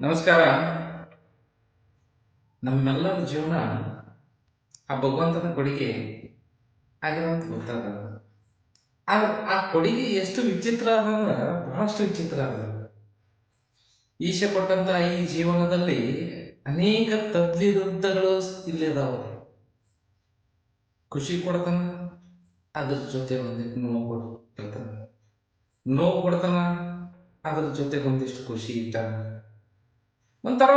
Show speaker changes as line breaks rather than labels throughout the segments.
ನಮಸ್ಕಾರ. ನಮ್ಮೆಲ್ಲರ ಜೀವನ ಆ ಭಗವಂತನ ಕೊಡುಗೆ ಆಗಿರೋಂತ ಗೊತ್ತಾದ ಆ ಆ ಕೊಡುಗೆ ಎಷ್ಟು ವಿಚಿತ್ರ ಅಂದ್ರೆ ಬಹಳಷ್ಟು ವಿಚಿತ್ರ ಅದ. ಈಶೆ ಕೊಟ್ಟಂತ ಈ ಜೀವನದಲ್ಲಿ ಅನೇಕ ತದ್ವಿರುದ್ಧಗಳು ಇಲ್ಲಿದಾವ. ಖುಷಿ ಕೊಡ್ತಾನ, ಅದ್ರ ಜೊತೆ ಒಂದಿಷ್ಟು ನೋವು ಕೊಡ್ತಾನ. ನೋವು ಕೊಡ್ತಾನ, ಅದ್ರ ಜೊತೆ ಒಂದಿಷ್ಟು ಖುಷಿ ಇಟ್ಟಾನ ಒಂಥರ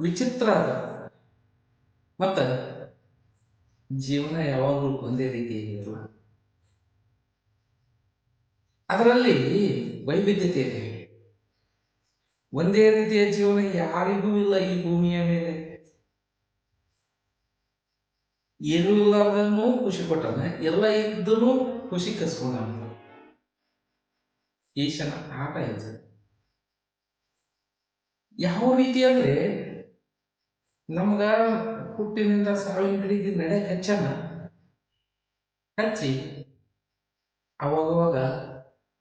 ವಿಚಿತ್ರ ಅದ. ಮತ್ತು ಜೀವನ ಯಾವಾಗಲೂ ಒಂದೇ ರೀತಿ ಇರಲ್ಲ. ಅದರಲ್ಲಿ ವೈವಿಧ್ಯತೆ ಇದೆ. ಒಂದೇ ರೀತಿಯ ಜೀವನ ಯಾರಿಗೂ ಇಲ್ಲ ಈ ಭೂಮಿಯ ಮೇಲೆ. ಇರುವುದನ್ನು ಖುಷಿ ಕೊಟ್ಟವನ, ಎಲ್ಲ ಇದ್ದೂ ಖುಷಿ ಕಸ್ಕೊಂಡ ಈಶನ ಆಟ ಇದೆ ಯಾವ ರೀತಿ ಅಂದ್ರೆ ನಮ್ಗ ಹುಟ್ಟಿನಿಂದ ಸಾವಿನ ಕಡೆಗೆ ನಡೆ ಹಚ್ಚನ. ಹಚ್ಚಿ. ಅವಾಗವಾಗ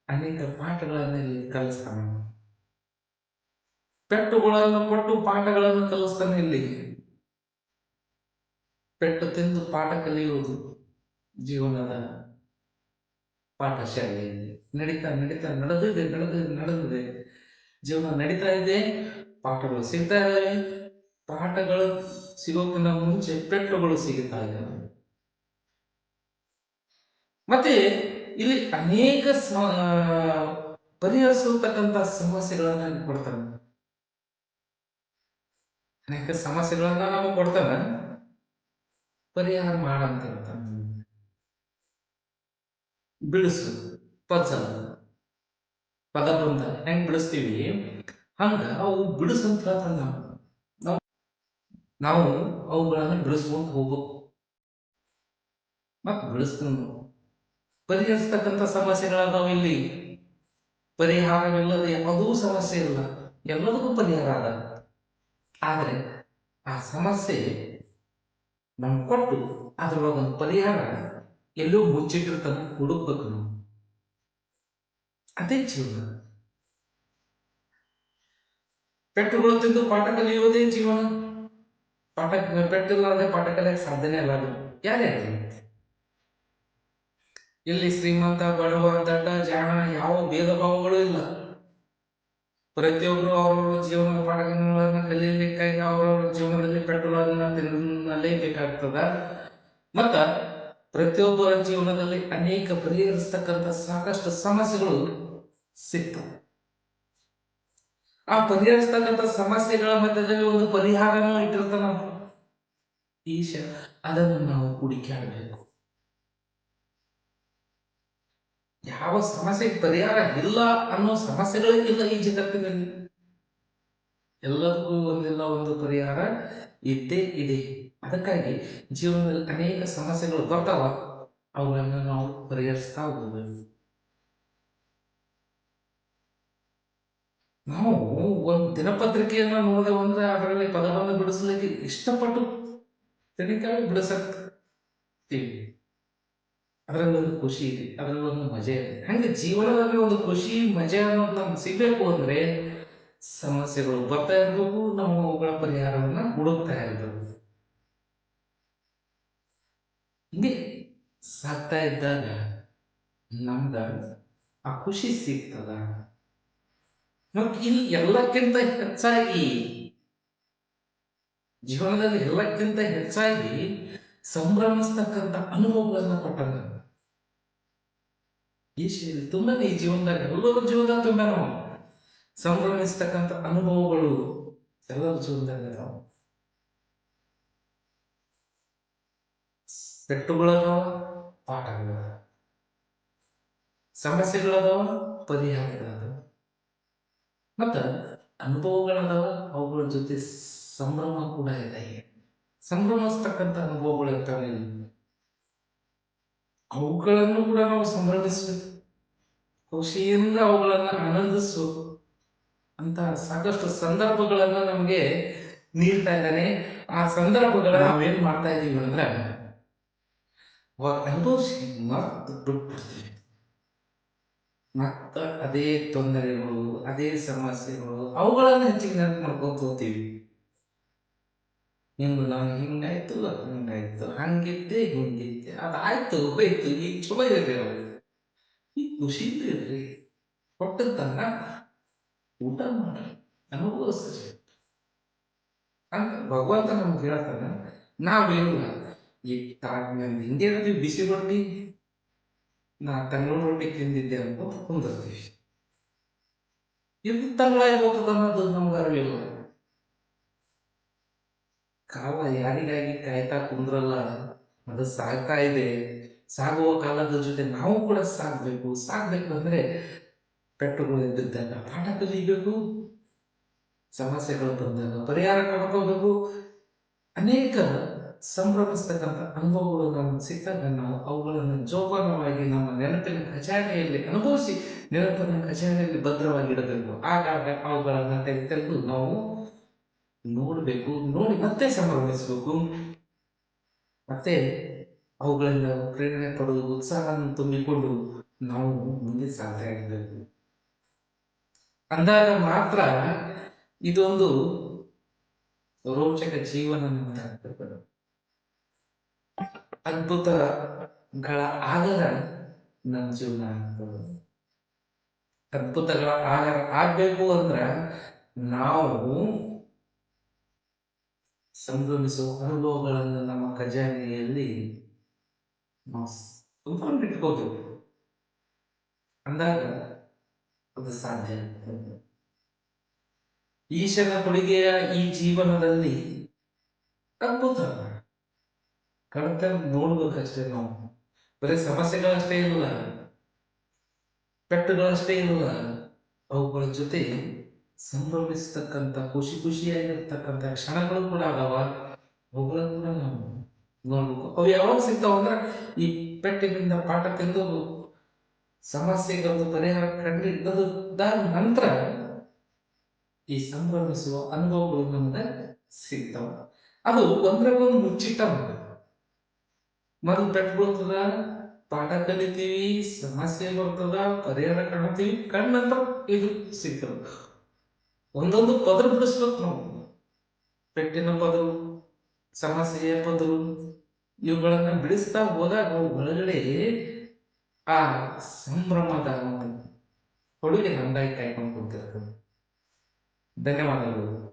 ಅನೇಕ ಪಾಠಗಳನ್ನು ಇಲ್ಲಿ ಕಲಿಸ್ತಾನೆ. ಪೆಟ್ಟುಗಳನ್ನು ಕೊಟ್ಟು ಪಾಠಗಳನ್ನು ಕಲಿಸ್ತಾನೆ ಇಲ್ಲಿ. ಪೆಟ್ಟು ತಿಂದು ಪಾಠ ಕಲಿಯುವುದು ಜೀವನದ ಪಾಠಶಾಲೆಯಲ್ಲಿ. ನಡೀತಾ ನಡೀತಾ ನಡೆದಿದೆ ನಡೆದಿದೆ ನಡೆದಿದೆ. ಜೀವನ ನಡೀತಾ ಇದೆ, ಪಾಠಗಳು ಸಿಗ್ತಾ ಇದ್ದಾವೆ ಪಾಠಗಳು ಸಿಗೋಕ್ಕಿಂತ ಮುಂಚೆ ಪೆಟ್ಟುಗಳು ಸಿಗುತ್ತಾ ಇದೆ ಮತ್ತೆ ಇಲ್ಲಿ ಅನೇಕ ಪರಿಹರಿಸತಕ್ಕಂತ ಸಮಸ್ಯೆಗಳನ್ನ ಕೊಡ್ತಾನೆ ಅನೇಕ ಸಮಸ್ಯೆಗಳನ್ನ ನಾವು ಕೊಡ್ತಾನೆ ಪರಿಹಾರ ಮಾಡಂತ ಹೇಳ್ತಾನೆ ಬಿಡಿಸು ಪದಬಂಧ ಹೆಂಗ್ ಬಿಡಿಸ್ತೀವಿ? ಹಂಗ ಅವು ಬಿಡಿಸಂತ ನಾವು ನಾವು ಅವುಗಳನ್ನ ಬಿಡಿಸ್ಕೊಂತ ಹೋಗ್ಬೇಕು. ಮತ್ತೆ ಬಿಡಿಸ್ತೀವಿ ಪರಿಹರಿಸ್ತಕ್ಕಂಥ ಸಮಸ್ಯೆಗಳಾದವು ಇಲ್ಲಿ. ಪರಿಹಾರವಿಲ್ಲದೆ ಯಾವುದೂ ಸಮಸ್ಯೆ ಇಲ್ಲ. ಎಲ್ಲದಕ್ಕೂ ಪರಿಹಾರ ಅದ. ಆದರೆ ಆ ಸಮಸ್ಯೆ ನಮ್ಗೆ ಕೊಟ್ಟು ಅದ್ರೊಳಗೊಂದು ಪರಿಹಾರ ಎಲ್ಲೂ ಮುಚ್ಚಿಟ್ಟಿರ್ತಾನೆ ಹುಡುಕ್ಬೇಕು ನಾವು. ಅದೇ ಜೀವನ. ಪೆಟ್ರೋಲ್ ತಿಂದು ಪಾಠ ಕಲಿಯುವುದೇ ಜೀವನ. ಪಾಠ ಪೆಟ್ಟಿಲ್ಲ ಪಾಠ ಕಲಿಯಕ್ಕೆ ಸಾಧ್ಯನೇ ಅಲ್ಲ ಅದು. ಯಾರ್ಯಾರು ಇಲ್ಲಿ ಶ್ರೀಮಂತ, ಬಡವ, ದಡ್ಡ, ಜಾಣ, ಯಾವ ಭೇದ ಭಾವಗಳು ಇಲ್ಲ. ಪ್ರತಿಯೊಬ್ಬರು ಅವರವರ ಜೀವನ ಪಾಠಗಳನ್ನು ಕಲಿಯಲಿಕ್ಕಾಗಿ ಅವರವರ ಜೀವನದಲ್ಲಿ ಪೆಟ್ಟುಗಳನ್ನು ತಿನ್ನಲೇಬೇಕಾಗ್ತದ ಮತ್ತ ಪ್ರತಿಯೊಬ್ಬರ ಜೀವನದಲ್ಲಿ ಅನೇಕ ಪರಿಹರಿಸ್ತಕ್ಕಂಥ ಸಾಕಷ್ಟು ಸಮಸ್ಯೆಗಳು ಸಿಗ್ತವೆ ಆ ಪರಿಹರಿಸ್ತಕ್ಕಂಥ ಸಮಸ್ಯೆಗಳ ಮಧ್ಯದಲ್ಲಿ ಒಂದು ಪರಿಹಾರನೂ ಇಟ್ಟಿರ್ತಾನ ಈಶ, ಅದನ್ನು ನಾವು ಹುಡುಕಾಡಬೇಕು ಯಾವ ಸಮಸ್ಯೆಗೆ ಪರಿಹಾರ ಇಲ್ಲ ಅನ್ನೋ ಸಮಸ್ಯೆಗಳೇ ಇಲ್ಲ ಈ ಜಗತ್ತಿನಲ್ಲಿ. ಎಲ್ಲದಕ್ಕೂ ಒಂದಿಲ್ಲ ಒಂದು ಪರಿಹಾರ. ಇದ್ದೇ ಇದೆ ಅದಕ್ಕಾಗಿ ಜೀವನದಲ್ಲಿ ಅನೇಕ ಸಮಸ್ಯೆಗಳು ಬರ್ತಾವ. ಅವುಗಳನ್ನು ನಾವು ಪರಿಹರಿಸ್ತಾ ಹೋಗ್ಬೇಕು ನಾವು ಒಂದು ದಿನಪತ್ರಿಕೆಯನ್ನ ನೋಡಿದೆವು ಅಂದ್ರೆ ಅದರಲ್ಲಿ ಪದವನ್ನು ಬಿಡಿಸಲಿಕ್ಕೆ ಇಷ್ಟಪಟ್ಟು ತೆಣಿಕಾಗಿ ಬಿಡಿಸಕ್ತೀವಿ ಅದರಲ್ಲಿ ಒಂದು ಖುಷಿ ಇದೆ. ಅದರಲ್ಲಿ ಒಂದು ಮಜೆ ಇದೆ. ಹಂಗೆ ಜೀವನದಲ್ಲಿ ಒಂದು ಖುಷಿ, ಮಜೆ ಅನ್ನೋದು ನಮ್ಗೆ ಸಿಗಬೇಕು ಅಂದ್ರೆ ಸಮಸ್ಯೆಗಳು ಬರ್ತಾ ಇರಬೇಕು ನಾವು ಅವುಗಳ ಪರಿಹಾರವನ್ನು ಹುಡುಕ್ತಾ ಇರಬೇಕು ಹಿಂಗೆ ಸಾಕ್ತಾ ಇದ್ದಾಗ ನಮ್ಗ ಆ ಖುಷಿ ಸಿಗ್ತದ. ಮತ್ತು ಇಲ್ಲಿ ಎಲ್ಲಕ್ಕಿಂತ ಹೆಚ್ಚಾಗಿ, ಜೀವನದಲ್ಲಿ ಎಲ್ಲಕ್ಕಿಂತ ಹೆಚ್ಚಾಗಿ ಸಂಭ್ರಮಿಸ್ತಕ್ಕಂಥ ಅನುಭವಗಳನ್ನ ಕೊಟ್ಟಾಗ ಈ ತುಂಬಾ ಈ ಜೀವನದಾಗ ಎಲ್ಲರ ಜೀವನದಾಗ ತುಂಬ ನಾವು ಸಂಭ್ರಮಿಸ್ತಕ್ಕಂಥ ಅನುಭವಗಳು ಎಲ್ಲರ ಜೀವನದಾಗ ಅದಾವ ಪೆಟ್ಟುಗಳದಾವ, ಪಾಠಗಳದಾವ. ಸಮಸ್ಯೆಗಳದಾವ, ಪರಿಹಾರಗಳದಾವ. ಮತ್ತ ಅನುಭವಗಳದಾವ, ಅವುಗಳ ಜೊತೆ ಸಂಭ್ರಮ ಕೂಡ ಇದೆ. ಸಂಭ್ರಮಿಸ್ತಕ್ಕಂಥ ಅನುಭವಗಳು ಇರ್ತಾವೆ. ಅವುಗಳನ್ನು ಕೂಡ ನಾವು ಸಂಭ್ರಮಿಸಬೇಕು. ಖುಷಿಯಿಂದ ಅವುಗಳನ್ನು ಆನಂದಿಸಬೇಕು. ಅಂತ ಸಾಕಷ್ಟು ಸಂದರ್ಭಗಳನ್ನು ನಮಗೆ ನೀಡ್ತಾ ಇದ್ದಾನೆ. ಆ ಸಂದರ್ಭಗಳ ನಾವೇನು ಮಾಡ್ತಾ ಇದೀವಿ ಅಂದ್ರೆ ಅನುಭವಿಸಿ ಮತ್ತೆ ಮತ್ತ ಅದೇ ತೊಂದರೆಗಳು, ಅದೇ ಸಮಸ್ಯೆಗಳು, ಅವುಗಳನ್ನು ಹೆಚ್ಚಿಗೆ ನೆನಪು ಮಾಡ್ಕೊಂಡು ಹೋಗ್ತೀವಿ. ಹಿಂಗೆ ನಾನು ಹಿಂಗಾಯ್ತು ಹಂಗಾಯ್ತು, ಹಂಗಿದ್ದೆ, ಹಿಂಗಿದ್ದೆ, ಅದಾಯ್ತು, ಹೋಯ್ತು ಈಗ ಚಲೋ ಇರ್ರಿ ಅವ್ರಿಗೆ. ಈಗ ಖುಷಿಯಿಂದ ಇರ್ರಿ ಕೊಟ್ಟದ್ದನ್ನ ಊಟ ಮಾಡ್ರಿ ಅನುಭವಿಸ್ರಿ ಅಂತ ಭಗವಂತ ನಮ್ಗೆ ಹೇಳ್ತಾನ ನಾವೇನಿಲ್ಲ ಈ ಹಿಂಗೆ ಇರ್ತೀವಿ ಬಿಸಿ ರೊಟ್ಟಿ ನಾ ತಂಗಳು ರೊಟ್ಟಿ ತಿಂದಿದ್ದೆ ಅಂತ ಕುಂದಿರ್ತೀವಿ. ಇದು ತಂಗ್ಳ ಇರ್ಬೋದು ಅನ್ನೋದು ನಮ್ಗೆ ಅರಿವಿಲ್ಲ. ಕಾಲ ಯಾರಿಗಾಗಿ ಕಾಯ್ತಾ ಕುಂದ್ರಲ್ಲ, ಅದು ಸಾಗ್ತಾ ಇದೆ. ಸಾಗುವ ಕಾಲದ ಜೊತೆ ನಾವು ಕೂಡ ಸಾಗ್ಬೇಕು. ಸಾಗ್ಬೇಕು ಅಂದ್ರೆ ಪೆಟ್ಟುಗಳು ಇದ್ದಿದ್ದಾಗ ಪಾಠ ಕಲಿಬೇಕು ಸಮಸ್ಯೆಗಳು ಬಂದಾಗ ಪರಿಹಾರ ಕಂಡುಕೋಬೇಕು ಅನೇಕ ಸಂಭ್ರಮಿಸ್ತಕ್ಕಂಥ ಅನುಭವಗಳು ನಮಗೆ ಸಿಕ್ಕಾಗ ನಾವು ಅವುಗಳನ್ನು ಜೋಪಾನವಾಗಿ ನಮ್ಮ ನೆನಪಿನ ಕಚೇರಿಯಲ್ಲಿ ಅನುಭವಿಸಿ ನೆನಪಿನ ಕಚೇರಿಯಲ್ಲಿ ಭದ್ರವಾಗಿ ಇಡಬೇಕು. ಆಗಾಗ ಅವುಗಳನ್ನು ತೆಗೆದು ನಾವು ನೋಡಬೇಕು, ನೋಡಿ ಮತ್ತೆ ಸಂಭ್ರಮಿಸಬೇಕು. ಮತ್ತೆ ಅವುಗಳಿಂದ ಪ್ರೇರಣೆ ಪಡೆದು ಉತ್ಸಾಹವನ್ನು ತುಂಬಿಕೊಂಡು ನಾವು ಮುಂದೆ ಸಾಧ್ಯ ಆಗಬೇಕು ಅಂದಾಗ ಮಾತ್ರ ಇದೊಂದು ರೋಚಕ ಜೀವನ ಅದ್ಭುತ ಅದ್ಭುತಗಳ ಆಗರ ನಮ್ಮ ಜೀವನ ಆಗ್ತದೆ ಅದ್ಭುತಗಳ ಆಗರ ಆಗ್ಬೇಕು ಅಂದ್ರ ನಾವು ಸಂಭ್ರಮಿಸುವ ಅನುಭವಗಳನ್ನು ನಮ್ಮ ಖಜಾನೆಯಲ್ಲಿ ನಾವು ತುಂಬಿಟ್ಕೋಬೇಕು ಅಂದಾಗ ಅದು ಸಾಧ್ಯ ಈಶನ ಕೊಡುಗೆಯ ಈ ಜೀವನದಲ್ಲಿ ಅದ್ಭುತ. ಕಣ್ತ ನೋಡ್ಬೇಕಷ್ಟೇ ನಾವು. ಬರೀ ಸಮಸ್ಯೆಗಳಷ್ಟೇ ಇಲ್ಲ ಪೆಟ್ಟುಗಳಷ್ಟೇ ಇಲ್ಲ ಅವುಗಳ ಜೊತೆ ಸಂಭ್ರಮಿಸ್ತಕ್ಕಂಥ, ಖುಷಿ ಖುಷಿಯಾಗಿರ್ತಕ್ಕಂಥ ಕ್ಷಣಗಳು ಕೂಡ ಅದಾವ ಅವುಗಳನ್ನು ಕೂಡ ನಾವು ನೋಡ್ಬೇಕು. ಅವು ಯಾವಾಗ ಸಿಗ್ತಾವ ಅಂದ್ರೆ ಈ ಪೆಟ್ಟಿನಿಂದ ಪಾಠ ತೆಗೆದು ಸಮಸ್ಯೆಗಳು ಪರಿಹಾರ ಕಂಡಿದ್ದದಾದ ನಂತರ ಈ ಸಂಭ್ರಮಿಸುವ ಅನುಭವಗಳು ನಮಗೆ ಸಿಗ್ತವೆ. ಅದು ಒಂದ್ರಗೊಂದು ಮುಚ್ಚಿಟ್ಟ ಮೊದಲು ಪೆಟ್ಟು ಪಾಠ ಕಲಿತೀವಿ, ಸಮಸ್ಯೆ ಬರ್ತದ, ಪರಿಹಾರ ಕಾಣ್ತೀವಿ ಕಣ್ಣಂತ ಇದು ಸಿಗ್ತದ. ಒಂದೊಂದು ಪದ್ರ ಬಿಡಿಸ್ಬೇಕು ನಾವು. ಪೆಟ್ಟಿನ ಪದರು, ಸಮಸ್ಯೆಯ ಪದರು, ಇವುಗಳನ್ನ ಬಿಡಿಸ್ತಾ ಹೋದಾಗ ಒಳಗಡೆ ಆ ಸಂಭ್ರಮದ ಕೊಡುಗೆ ನಮ್ದಾಗಿ ಕಾಯ್ಕೊಂಡು ಕೂತಿರ್ತದೆ ಧನ್ಯವಾದಗಳು.